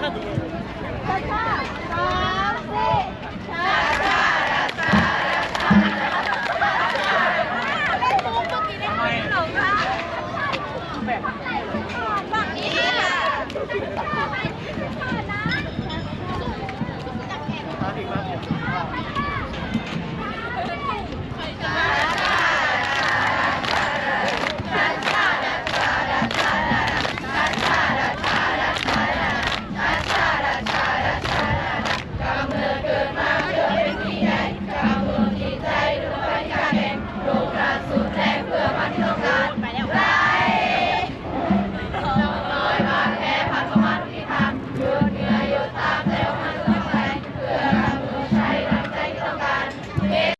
ฝั่งนี้ค่ะ